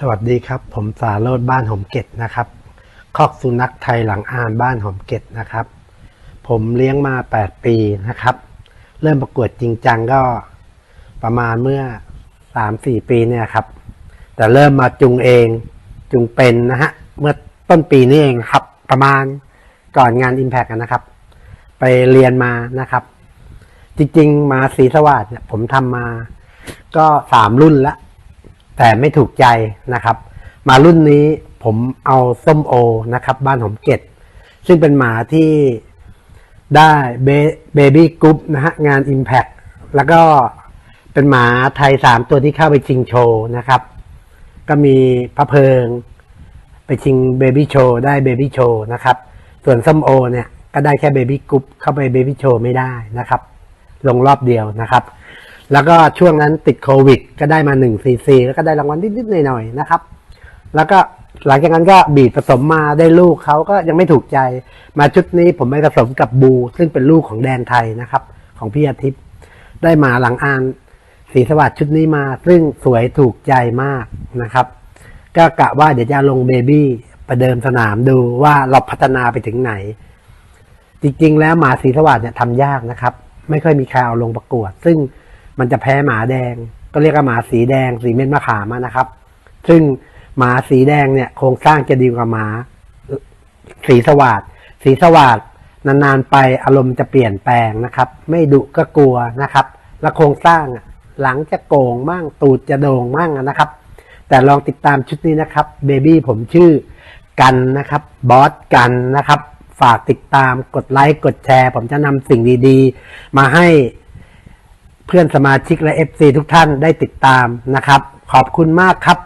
สวัสดีครับ ผมสาโรดบ้านหอมเกตนะครับคอกสุนัขไทยหลังอ่านบ้านหอมเกตนะครับ ผมเลี้ยงมา 8 ปีนะครับ เริ่มประกวดจริงจังก็ประมาณเมื่อ 3-4 ปีเนี่ยครับ แต่เริ่มมาจุงเองจุงเป็นนะฮะ เมื่อต้นปีนี้เองครับ ประมาณก่อนงาน Impact นะครับ ไปเรียนมานะครับ จริง ๆ มาสีสวัสดเนี่ยผมทำมาก็สามรุ่นละ แต่ไม่ถูกใจนะครับ มารุ่นนี้ผมเอาส้มโอนะครับ บ้านหอมเกตซึ่งเป็นหมาที่ได้เบบี้กรุ๊ปนะฮะงาน Impact แล้วก็เป็นหมาไทยสามตัวที่เข้าไปชิงโชว์นะครับ ก็มีพระเพิง ไปชิงเบบี้โชว์ได้เบบี้โชว์นะครับ ส่วนส้มโอเนี่ยก็ได้แค่เบบี้กรุ๊ปเข้าไปเบบี้โชว์ไม่ได้นะครับ ลงรอบเดียวนะครับ แล้วก็ช่วงนั้นติดโควิด ก็ได้มาหนึ่งซีซีแล้วก็ได้รางวัลนิดๆหน่อยๆนะครับ แล้วก็หลังจากนั้นก็บีดผสมมาได้ลูกเขาก็ยังไม่ถูกใจ มาชุดนี้ผมไปผสมกับบู ซึ่งเป็นลูกของแดนไทยนะครับ ของพี่อาทิตย์ ได้มาหลังอ่านสีสวัสดชุดนี้มา ซึ่งสวยถูกใจมากนะครับ ก็กะว่าเดี๋ยวจะลงเบบี้ประเดิมสนามดูว่าเราพัฒนาไปถึงไหน จริงๆ แล้วหมาสีสวัสดเนี่ยทำยากนะครับ ไม่ค่อยมีใครเอาลงประกวด ซึ่ง มันจะแพ้หมาแดง ก็เรียกว่าหมาสีแดง สีเม็ดมะขามะนะครับ ซึ่งหมาสีแดงเนี่ยโครงสร้างจะดีกว่าหมาสีสวัสดสีสวัสดนานๆไปอารมณ์จะเปลี่ยนแปลงนะครับ ไม่ดุก็กลัวนะครับ และโครงสร้างหลังจะโกงมั่งตูดจะโด่งมั่งนะครับ แต่ลองติดตามชุดนี้นะครับเบบี้ผมชื่อกันนะครับบอสกันนะครับ ฝากติดตามกดไลค์กดแชร์ ผมจะนำสิ่งดีๆ มาให้ เพื่อนสมาชิกและ FC ทุกท่านได้ติดตามนะครับ ขอบคุณมากครับ